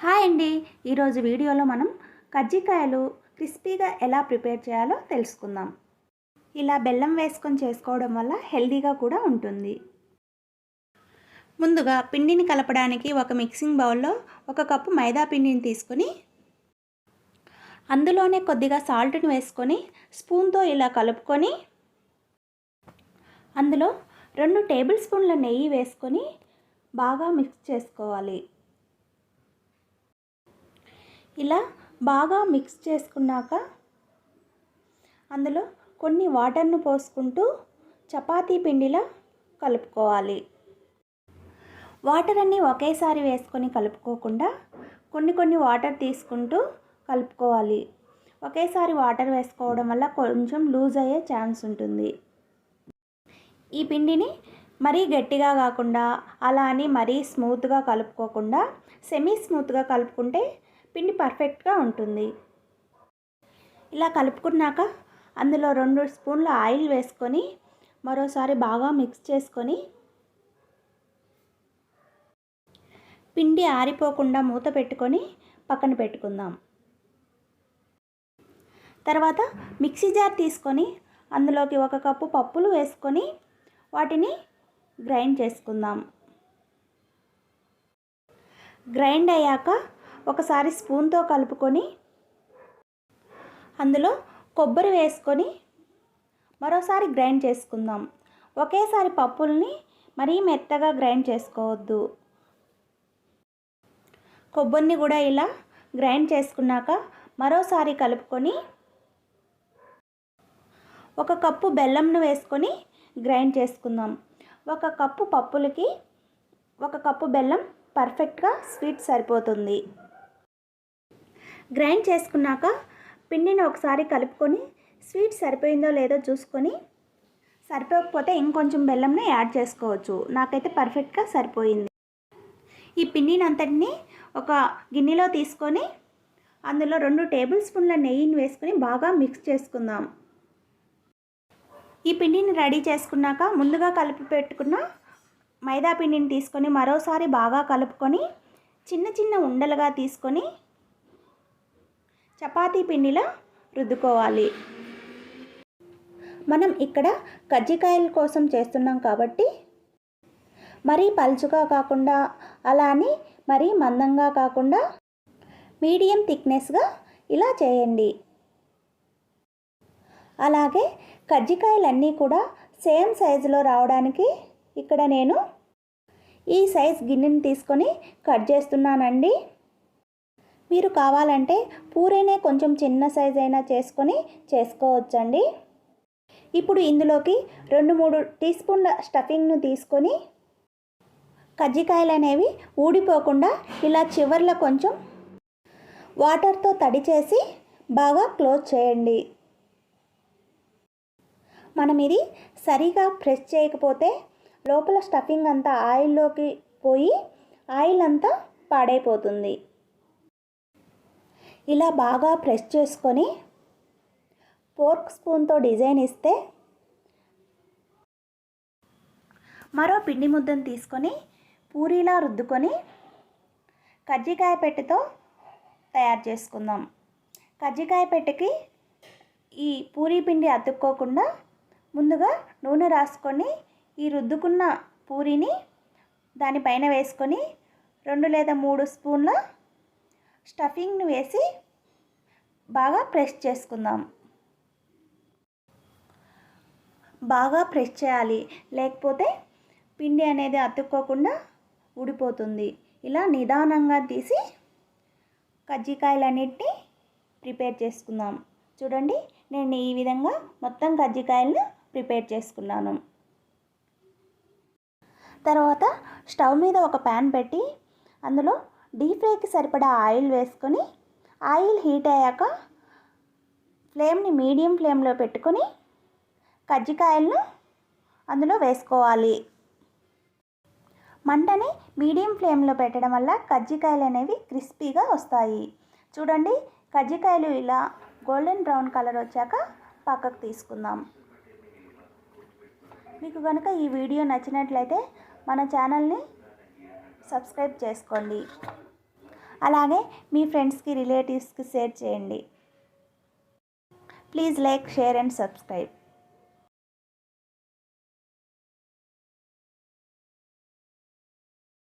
Hi అండి. ఈరోజు వీడియోలో మనం కజ్జికాయలు క్రిస్పీగా ఎలా ప్రిపేర్ చేయాలో తెలుసుకుందాం. ఇలా బెల్లం వేసుకొని చేసుకోవడం వల్ల హెల్దీగా కూడా ఉంటుంది. ముందుగా పిండిని కలపడానికి ఒక మిక్సింగ్ బౌల్లో ఒక కప్పు మైదా పిండిని తీసుకొని అందులోనే కొద్దిగా సాల్ట్ని వేసుకొని స్పూన్తో ఇలా కలుపుకొని అందులో రెండు టేబుల్ స్పూన్ల నెయ్యి వేసుకొని బాగా మిక్స్ చేసుకోవాలి. ఇలా బాగా మిక్స్ చేసుకున్నాక అందులో కొన్ని వాటర్ను పోసుకుంటూ చపాతీ పిండిలా కలుపుకోవాలి. వాటర్ అన్నీ ఒకేసారి వేసుకొని కలుపుకోకుండా కొన్ని కొన్ని వాటర్ తీసుకుంటూ కలుపుకోవాలి. ఒకేసారి వాటర్ వేసుకోవడం వల్ల కొంచెం లూజ్ అయ్యే ఛాన్స్ ఉంటుంది. ఈ పిండిని మరీ గట్టిగా కాకుండా అలా అని మరీ స్మూత్గా కలుపుకోకుండా సెమీ స్మూత్గా కలుపుకుంటే పిండి పర్ఫెక్ట్గా ఉంటుంది. ఇలా కలుపుకున్నాక అందులో రెండు స్పూన్ల ఆయిల్ వేసుకొని మరోసారి బాగా మిక్స్ చేసుకొని పిండి ఆరిపోకుండా మూత పెట్టుకొని పక్కన పెట్టుకుందాం. తర్వాత మిక్సీ జార్ తీసుకొని అందులోకి ఒక కప్పు పప్పులు వేసుకొని వాటిని గ్రైండ్ చేసుకుందాం. గ్రైండ్ అయ్యాక ఒకసారి స్పూన్తో కలుపుకొని అందులో కొబ్బరి వేసుకొని మరోసారి గ్రైండ్ చేసుకుందాం. ఒకేసారి పప్పుల్ని మరీ మెత్తగా గ్రైండ్ చేసుకోవద్దు. కొబ్బరిని కూడా ఇలా గ్రైండ్ చేసుకున్నాక మరోసారి కలుపుకొని ఒక కప్పు బెల్లంను వేసుకొని గ్రైండ్ చేసుకుందాం. ఒక కప్పు పప్పులకి ఒక కప్పు బెల్లం పర్ఫెక్ట్గా స్వీట్ సరిపోతుంది. గ్రైండ్ చేసుకున్నాక పిండిని ఒకసారి కలుపుకొని స్వీట్ సరిపోయిందో లేదో చూసుకొని సరిపోకపోతే ఇంకొంచెం బెల్లంని యాడ్ చేసుకోవచ్చు. నాకైతే పర్ఫెక్ట్గా సరిపోయింది. ఈ పిండిని అంతటిని ఒక గిన్నెలో తీసుకొని అందులో రెండు టేబుల్ స్పూన్ల నెయ్యిని వేసుకొని బాగా మిక్స్ చేసుకుందాం. ఈ పిండిని రెడీ చేసుకున్నాక ముందుగా కలిపి పెట్టుకున్న మైదా పిండిని తీసుకొని మరోసారి బాగా కలుపుకొని చిన్న చిన్న ఉండలుగా తీసుకొని చపాతీ పిండిలా రుద్దుకోవాలి. మనం ఇక్కడ కజ్జికాయల కోసం చేస్తున్నాం కాబట్టి మరీ పలుచుగా కాకుండా అలా అని మరీ మందంగా కాకుండా మీడియం థిక్నెస్గా ఇలా చేయండి. అలాగే కజ్జికాయలన్నీ కూడా సేమ్ సైజులో రావడానికి ఇక్కడ నేను ఈ సైజ్ గిన్నెని తీసుకొని కట్ చేస్తున్నానండి. మీరు కావాలంటే పూరేనే కొంచెం చిన్న సైజ్ అయినా చేసుకొని చేసుకోవచ్చండి. ఇప్పుడు ఇందులోకి రెండు మూడు టీ స్పూన్ల స్టఫింగ్ను తీసుకొని కజ్జికాయలు అనేవి ఊడిపోకుండా ఇలా చివర్లో కొంచెం వాటర్తో తడి చేసి బాగా క్లోజ్ చేయండి. మనం ఇది సరిగా ప్రెస్ చేయకపోతే లోపల స్టఫింగ్ అంతా ఆయిల్లోకి పోయి ఆయిల్ అంతా పాడైపోతుంది. ఇలా బాగా ప్రెస్ చేసుకొని ఫోర్క్ స్పూన్తో డిజైన్ ఇస్తే మరో పిండి ముద్దను తీసుకొని పూరీలా రుద్దుకొని కజ్జికాయ పెట్టెతో తయారు చేసుకుందాం. కజ్జికాయ పెట్టెకి ఈ పూరీ పిండి అతుక్కోకుండా ముందుగా నూనె రాసుకొని ఈ రుద్దుకున్న పూరీని దానిపైన వేసుకొని రెండు లేదా మూడు స్పూన్ల స్టఫింగ్ను వేసి బాగా ప్రెస్ చేసుకుందాం. బాగా ప్రెస్ చేయాలి. లేకపోతే పిండి అనేది అతుక్కోకుండా ఊడిపోతుంది. ఇలా నిదానంగా తీసి కజ్జికాయలన్నిటిని ప్రిపేర్ చేసుకుందాం. చూడండి నేను ఈ విధంగా మొత్తం కజ్జికాయలను ప్రిపేర్ చేసుకున్నాను. తర్వాత స్టవ్ మీద ఒక ప్యాన్ పెట్టి అందులో డీప్ ఫ్రైకి సరిపడా ఆయిల్ వేసుకొని ఆయిల్ హీట్ అయ్యాక ఫ్లేమ్ని మీడియం ఫ్లేమ్లో పెట్టుకొని కజ్జికాయలను అందులో వేసుకోవాలి. మంటని మీడియం ఫ్లేమ్లో పెట్టడం వల్ల కజ్జికాయలు అనేవి క్రిస్పీగా వస్తాయి. చూడండి కజ్జికాయలు ఇలా గోల్డెన్ బ్రౌన్ కలర్ వచ్చాక పక్కకు తీసుకుందాం. మీకు కనుక ఈ వీడియో నచ్చినట్లయితే మన ఛానల్ని సబ్స్క్రైబ్ చేసుకోండి. అలాగే మీ ఫ్రెండ్స్కి రిలేటివ్స్కి షేర్ చేయండి. Please like share and subscribe.